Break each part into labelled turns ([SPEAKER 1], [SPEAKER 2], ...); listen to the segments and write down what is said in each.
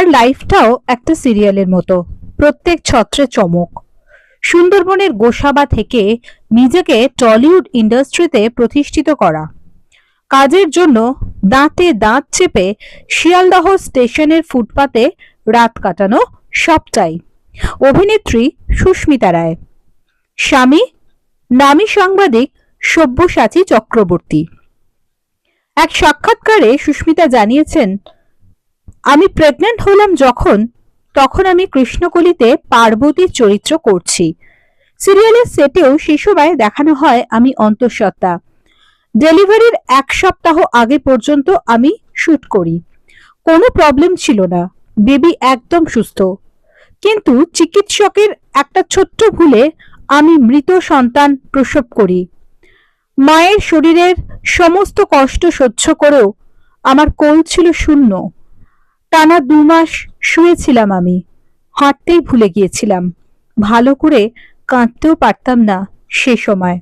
[SPEAKER 1] তার লাইফটাও একটা সিরিয়ালের মতো। প্রত্যেক ছত্রে চমক। সুন্দরবনের গোসাবা থেকে নিজেকে টলিউড ইন্ডাস্ট্রিতে প্রতিষ্ঠিত করা। কাজের জন্য দাঁতে দাঁত চেপে শিয়ালদহ স্টেশনের ফুটপাতে রাত কাটানো সবটাই। অভিনেত্রী সুস্মিতা রায়। স্বামী, নামী সাংবাদিক সব্যসাচী চক্রবর্তী। এক সাক্ষাৎকারে সুস্মিতা জানিয়েছেন আমি প্রেগন্যান্ট হলাম যখন, তখন আমি কৃষ্ণকলিতে পার্বতীর চরিত্র করছি। সিরিয়ালের সেটেও শিশুবায় দেখানো হয় আমি অন্তঃসত্ত্বা। ডেলিভারির এক সপ্তাহ আগে পর্যন্ত আমি শুট করি। কোনো প্রবলেম ছিল না। বেবি একদম সুস্থ। কিন্তু চিকিৎসকের একটা ছোট্ট ভুলে আমি মৃত সন্তান প্রসব করি। মায়ের শরীরের সমস্ত কষ্ট সহ্য করেও আমার কোল ছিল শূন্য। টানা দু মাস শুয়েছিলাম আমি। হাঁটতেই ভুলে গিয়েছিলাম। ভালো করে কাঁদতেও পারতাম না সে সময়।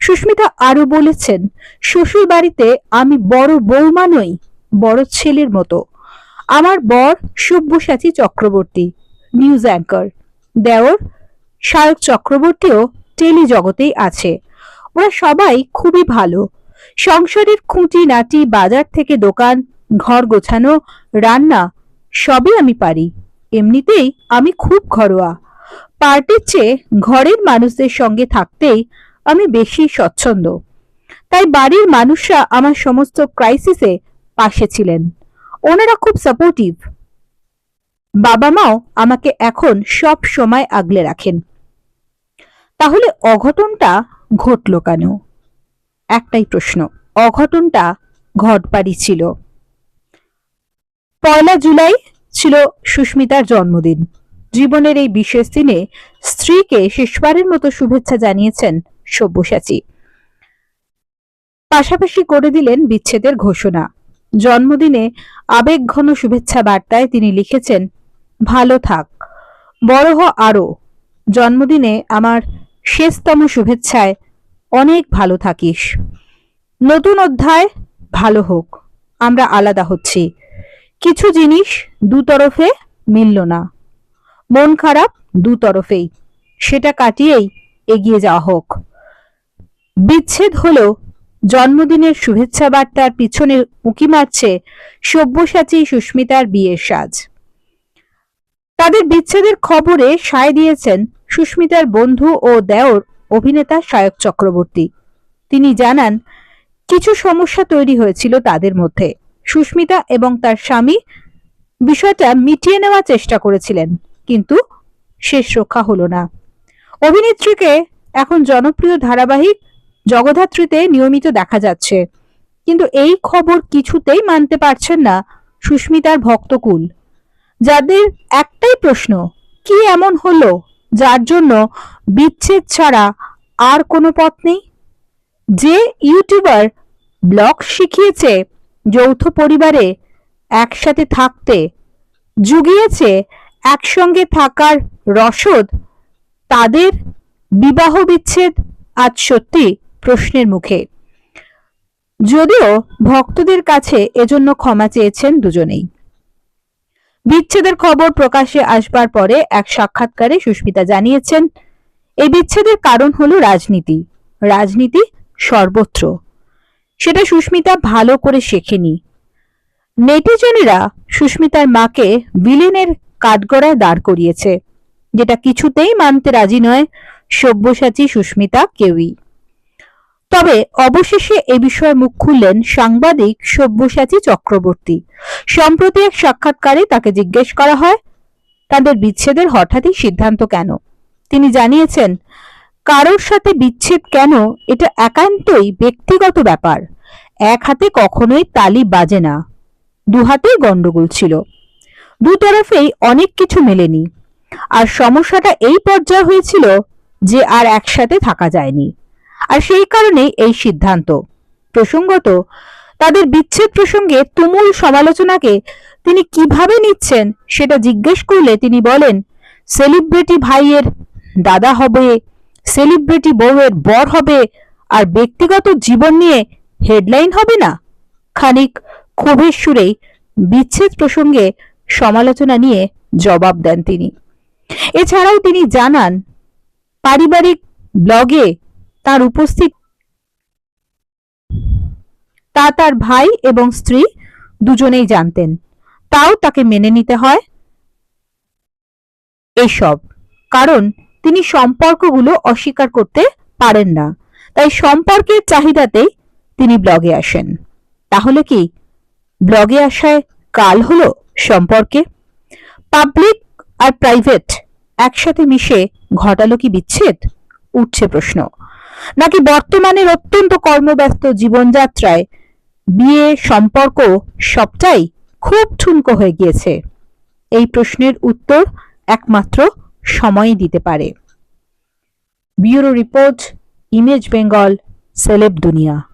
[SPEAKER 1] সুস্মিতা আরও বলেছেন, শ্বশুর বাড়িতে আমি বড় বৌমা নই, বড় ছেলের মতো। আমার বর সব্যসাচী চক্রবর্তী, নিউজ অ্যাঙ্কর। দেওর শায়ক চক্রবর্তীও টেলি জগতেই আছে। ওরা সবাই খুবই ভালো। সংসারের খুঁটি নাটি বাজার থেকে দোকান ঘর গোছানো, রান্না, সবই আমি পারি। এমনিতেই আমি খুব ঘরোয়া। পার্টির চেয়ে ঘরের মানুষদের সঙ্গে থাকতেই আমি বেশি স্বচ্ছন্দ। তাই বাড়ির মানুষরা আমার সমস্ত ক্রাইসিসে পাশে ছিলেন। ওনারা খুব সাপোর্টিভ বাবা মাও আমাকে এখন সব সময় আগলে রাখেন। তাহলে অঘটনটা ঘটল কেন? একটাই প্রশ্ন, অঘটনটা ঘটবাড়ি ছিল। পয়লা জুলাই ছিল সুস্মিতার জন্মদিন। জীবনের এই বিশেষ দিনে স্ত্রীকে শেষবারের মতো শুভেচ্ছা জানিয়েছেন সব্যসাচী। পাশাপাশি করে দিলেন বিচ্ছেদের ঘোষণা। জন্মদিনে আবেগঘন শুভেচ্ছা বার্তায় তিনি লিখেছেন, ভালো থাক। বড় হ আরও জন্মদিনে আমার শেষতম শুভেচ্ছায় অনেক ভালো থাকিস। নতুন অধ্যায় ভালো হোক। আমরা আলাদা হচ্ছি। কিছু জিনিস দুতরফে মিলল না। মন খারাপ দুতরফেই। সেটা কাটিয়েই এগিয়ে যাওয়া হোক। বিচ্ছেদ হলেও জন্মদিনের শুভেচ্ছা বার্তার পিছনে উঁকি মারছে সব্যসাচী সুস্মিতার বিয়ের সাজ। তাদের বিচ্ছেদের খবরে সায় দিয়েছেন সুস্মিতার বন্ধু ও দেওর অভিনেতা সায়ক চক্রবর্তী। তিনি জানান, কিছু সমস্যা তৈরি হয়েছিল তাদের মধ্যে। সুস্মিতা এবং তার স্বামী বিষয়টা মিটিয়ে নেওয়ার চেষ্টা করেছিলেন, কিন্তু শেষ রক্ষা হলো না। অভিনেত্রীকে এখন জনপ্রিয় ধারাবাহিক জগধাত্রীতে নিয়মিত দেখা যাচ্ছে, কিন্তু এই খবর কিছুতেই মানতে পারছেন না সুস্মিতার ভক্তকুল। যাদের একটাই প্রশ্ন, কি এমন হলো যার জন্য বিচ্ছেদ ছাড়া আর কোনো পথ নেই? যে ইউটিউবার ব্লগ শিখিয়েছে যৌথ পরিবারে একসাথে থাকতে জুগিয়েছে একসঙ্গে থাকার রসদ তাদের বিবাহ বিচ্ছেদ আজ সত্যি প্রশ্নের মুখে। যদিও ভক্তদের কাছে এজন্য ক্ষমা চেয়েছেন দুজনেই। বিচ্ছেদের খবর প্রকাশে আসবার পরে এক সাক্ষাৎকারে সুস্মিতা জানিয়েছেন এই বিচ্ছেদের কারণ হলো রাজনীতি। রাজনীতি সর্বত্র। সেটা সুস্মিতা ভালো করে শেখেনি। নেটিজনেরা সুস্মিতার মাকে ভিলেনের কাঠগড়ায় দাঁড় করিয়েছে, যেটা কিছুতেই মানতে রাজি নয় সব্যসাচী সুস্মিতা কেউই। তবে অবশেষে এ বিষয়ে মুখ খুললেন সাংবাদিক সব্যসাচী চক্রবর্তী। সম্প্রতি এক সাক্ষাৎকারে তাকে জিজ্ঞেস করা হয়, তাদের বিচ্ছেদের হঠাৎই সিদ্ধান্ত কেন? তিনি জানিয়েছেন কারোর সাথে বিচ্ছেদ কেন? এটা একান্তই ব্যক্তিগত ব্যাপার। এক হাতে কখনোই তালি বাজে না। দু হাতেই গন্ডগোল ছিল। দু তরফেই অনেক কিছু মেলেনি। আর সমস্যাটা এই পর্যায়ে হয়েছিল যে আর একসাথে থাকা যায়নি। আর সেই কারণেই এই সিদ্ধান্ত। প্রসঙ্গত, তাদের বিচ্ছেদ প্রসঙ্গে তুমুল সমালোচনাকে তিনি কীভাবে নিচ্ছেন সেটা জিজ্ঞেস করলে তিনি বলেন, সেলিব্রিটি ভাইয়ের দাদা হবে সেলিব্রিটি বউয়ের বর হবে আর ব্যক্তিগত জীবন নিয়ে হেডলাইন হবে না? খানিক ক্ষোভের সুরেই বিচ্ছেদ প্রসঙ্গে সমালোচনা নিয়ে জবাব দেন তিনি। এছাড়াও তিনি জানান, পারিবারিক ব্লগে তার উপস্থিত তা তার ভাই এবং স্ত্রী দুজনেই জানতেন। তাও তাকে মেনে নিতে হয়। এসব। কারণ তিনি সম্পর্কগুলো অস্বীকার করতে পারেন না। তাই সম্পর্কের চাহিদাতেই তিনি ব্লগে আসেন। তাহলে কি? ব্লগে আসায় কাল হলো সম্পর্কে? পাবলিক আর প্রাইভেট একসাথে মিশে ঘটালো কি বিচ্ছেদ? উঠছে প্রশ্ন। নাকি বর্তমানের অত্যন্ত কর্মব্যস্ত জীবনযাত্রায় বিয়ে, সম্পর্ক সবটাই খুব ঠুনকো হয়ে গিয়েছে? এই প্রশ্নের উত্তর একমাত্র সময়ই দিতে পারে। Bureau report image Bengal celeb দুনিয়া।